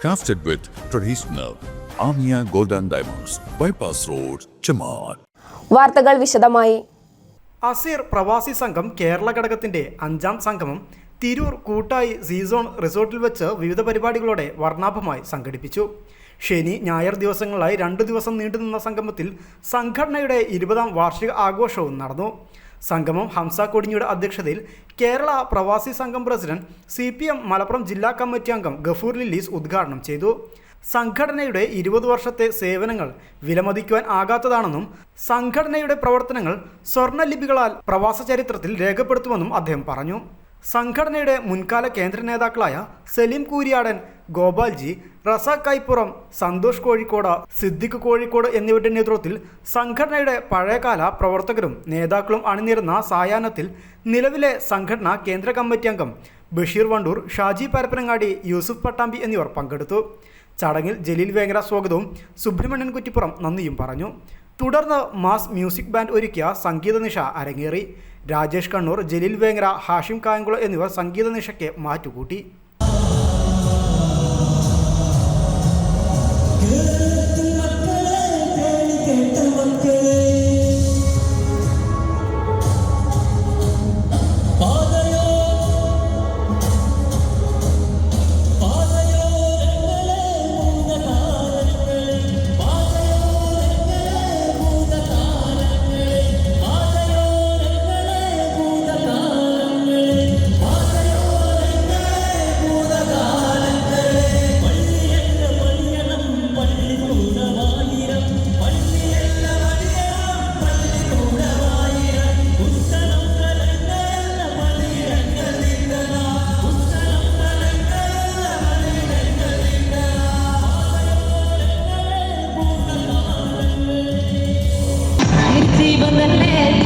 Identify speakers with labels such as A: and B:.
A: Crafted with traditional Amia Golden Diamonds, Bypass Road, Chamar.
B: വാർത്തകൾ വിശദമായി.
C: Asir പ്രവാസി സംഘം കേരള ഘടകത്തിന്റെ അഞ്ചാം സംഗമം തിരൂർ കൂട്ടായി സീസോൺ റിസോർട്ടിൽ വെച്ച് വിവിധ പരിപാടികളോടെ വർണാഭമായി സംഘടിപ്പിച്ചു. ശനി ഞായർ ദിവസങ്ങളായി രണ്ടു ദിവസം നീണ്ടുനിന്ന സംഗമത്തിൽ സംഘടനയുടെ ഇരുപതാം വാർഷിക ആഘോഷവും നടന്നു. സംഗമം ഹംസ കൊടിഞ്ഞിയുടെ അധ്യക്ഷതയിൽ Kerala Pravasi Sangham president C P M Malappuram ജില്ലാ കമ്മിറ്റി അംഗം ഗഫൂർ ലില്ലീസ് ഉദ്ഘാടനം ചെയ്തു. സംഘടനയുടെ ഇരുപത് വർഷത്തെ സേവനങ്ങൾ വിലമതിക്കുവാൻ ആകാത്തതാണെന്നും സംഘടനയുടെ പ്രവർത്തനങ്ങൾ സ്വർണലിപികളാൽ പ്രവാസ ചരിത്രത്തിൽ രേഖപ്പെടുത്തുമെന്നും അദ്ദേഹം പറഞ്ഞു. സംഘടനയുടെ മുൻകാല കേന്ദ്ര നേതാക്കളായ സലീം കൂരിയാടൻ ഗോപാൽജി റസ കൈപ്പുറം സന്തോഷ് കോഴിക്കോട് സിദ്ദിഖ് കോഴിക്കോട് എന്നിവരുടെ നേതൃത്വത്തിൽ സംഘടനയുടെ പഴയകാല പ്രവർത്തകരും നേതാക്കളും അണിനിരുന്ന സായാഹ്നത്തിൽ നിലവിലെ സംഘടന കേന്ദ്ര കമ്മിറ്റി അംഗം ബഷീർ വണ്ടൂർ ഷാജി പരപ്പനങ്ങാടി യൂസുഫ് പട്ടാമ്പി എന്നിവർ പങ്കെടുത്തു. ചടങ്ങിൽ ജലീൽ വേങ്ങര സ്വാഗതവും സുബ്രഹ്മണ്യൻ കുറ്റിപ്പുറം നന്ദിയും പറഞ്ഞു. തുടർന്ന് മാസ് മ്യൂസിക് ബാൻഡ് ഒരുക്കിയ സംഗീത നിശ അരങ്ങേറി. രാജേഷ് കണ്ണൂർ ജലീൽ വേങ്ങര ഹാഷിം കായംകുളം എന്നിവർ സംഗീത നിശയ്ക്ക് മാറ്റുകൂട്ടി. the land.